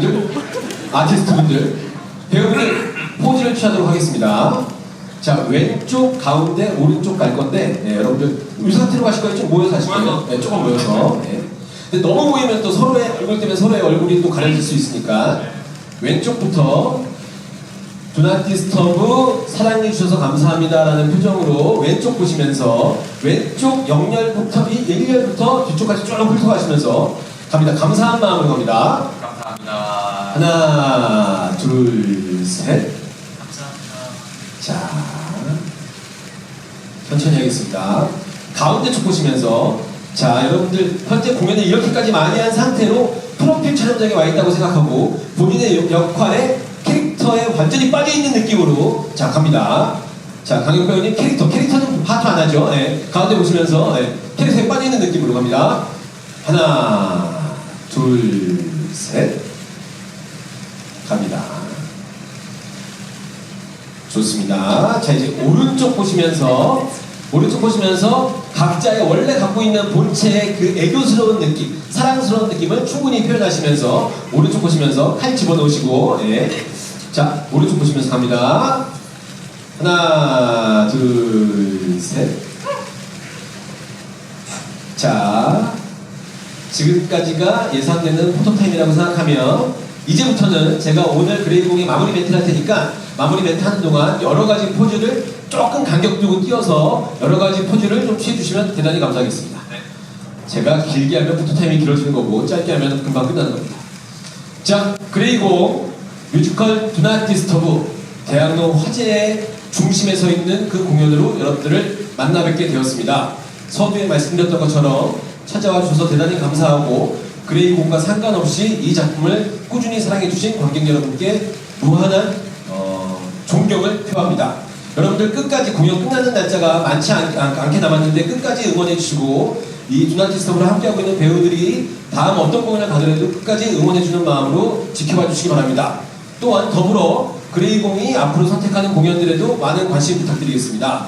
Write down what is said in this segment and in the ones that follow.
분들, 아티스트 분들, 배우분들 포즈를 취하도록 하겠습니다. 자, 왼쪽, 가운데, 오른쪽 갈 건데, 네, 여러분들, 이 상태로 가실 거예요? 좀 모여서 하실 거예요? 네, 조금 모여서. 네. 근데 너무 모이면 또 서로의 얼굴 때문에 서로의 얼굴이 또 가려질 수 있으니까, 왼쪽부터, 두나티스터브 사랑해 주셔서 감사합니다라는 표정으로 왼쪽 보시면서 왼쪽 영열부터 이 1열부터 뒤쪽까지 쭉 훑어가시면서 갑니다. 감사한 마음으로 갑니다. 하나, 둘, 셋. 감사합니다. 자, 천천히 하겠습니다. 가운데 쪽 보시면서 자, 여러분들 현재 공연을 이렇게까지 많이 한 상태로 프로필 촬영장에 와 있다고 생각하고 본인의 역- 역할에 캐릭터에 완전히 빠져 있는 느낌으로 자 갑니다. 자, 강영 배우님 캐릭터 캐릭터는 파트 안 하죠. 예, 가운데 보시면서 예, 캐릭터에 빠져 있는 느낌으로 갑니다. 하나, 둘, 셋. 갑니다. 좋습니다. 자 이제 오른쪽 보시면서 오른쪽 보시면서 각자의 원래 갖고 있는 본체의 그 애교스러운 느낌, 사랑스러운 느낌을 충분히 표현하시면서 오른쪽 보시면서 칼 집어넣으시고 예. 자 오른쪽 보시면서 갑니다. 하나 둘 셋. 자 지금까지가 예상되는 포토타임이라고 생각하면 이제부터는 제가 오늘 그레이공의 마무리 멘트를 할 테니까 마무리 멘트 하는 동안 여러 가지 포즈를 조금 간격 두고 띄어서 여러 가지 포즈를 좀 취해주시면 대단히 감사하겠습니다. 네. 제가 길게 하면 포토타임이 길어지는 거고 짧게 하면 금방 끝나는 겁니다. 자, 그레이공 뮤지컬 두나 디스터브 대학로 화제의 중심에 서 있는 그 공연으로 여러분들을 만나 뵙게 되었습니다. 서두에 말씀드렸던 것처럼 찾아와 주셔서 대단히 감사하고 그레이공과 상관없이 이 작품을 꾸준히 사랑해주신 관객 여러분께 무한한 어, 존경을 표합니다. 여러분들 끝까지 공연 끝나는 날짜가 많지 않, 않, 게 남았는데 끝까지 응원해주시고 이 두나티스트로 함께하고 있는 배우들이 다음 어떤 공연을 가더라도 끝까지 응원해주는 마음으로 지켜봐 주시기 바랍니다. 또한 더불어 그레이공이 앞으로 선택하는 공연들에도 많은 관심 부탁드리겠습니다.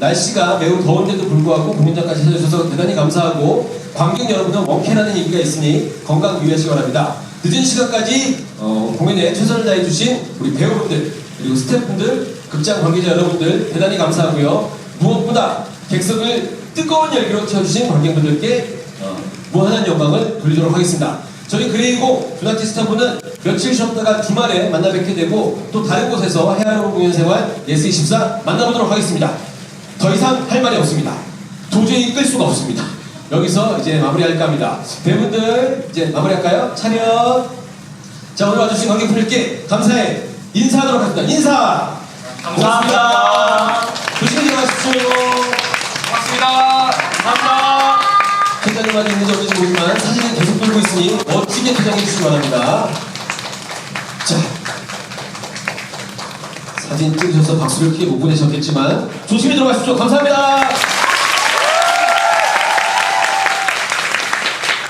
날씨가 매우 더운데도 불구하고 공연장까지 찾아주셔서 대단히 감사하고 관객 여러분은 원캐라는 얘기가 있으니 건강 유의하시기 바랍니다. 늦은 시간까지 어, 공연에 최선을 다해주신 우리 배우분들 그리고 스태프분들 극장 관계자 여러분들 대단히 감사하고요. 무엇보다 객석을 뜨거운 열기로 채워주신 관객분들께 어, 무한한 영광을 돌리도록 하겠습니다. 저희 그레이고 두나티 스타분은 며칠 쉬었다가 주말에 만나 뵙게 되고 또 다른 곳에서 해외로 공연 생활 예스24 만나보도록 하겠습니다. 더 이상 할 말이 없습니다. 도저히 끌 수가 없습니다. 여기서 이제 마무리할까 합니다. 배우분들 이제 마무리할까요? 차렷. 자 오늘 와주신 관객분들께 감사해 인사하도록 하겠습니다. 인사. 감사합니다. 조심히 들어가십시오. 고맙습니다. 감사합니다. 퇴장님한테 있는지 없는지 모르지만 사진은 계속 돌고 있으니 멋지게 퇴장해 주시기 바랍니다. 사진 찍으셔서 박수를 크게 못 보내셨겠지만 조심히 들어가십시오. 감사합니다.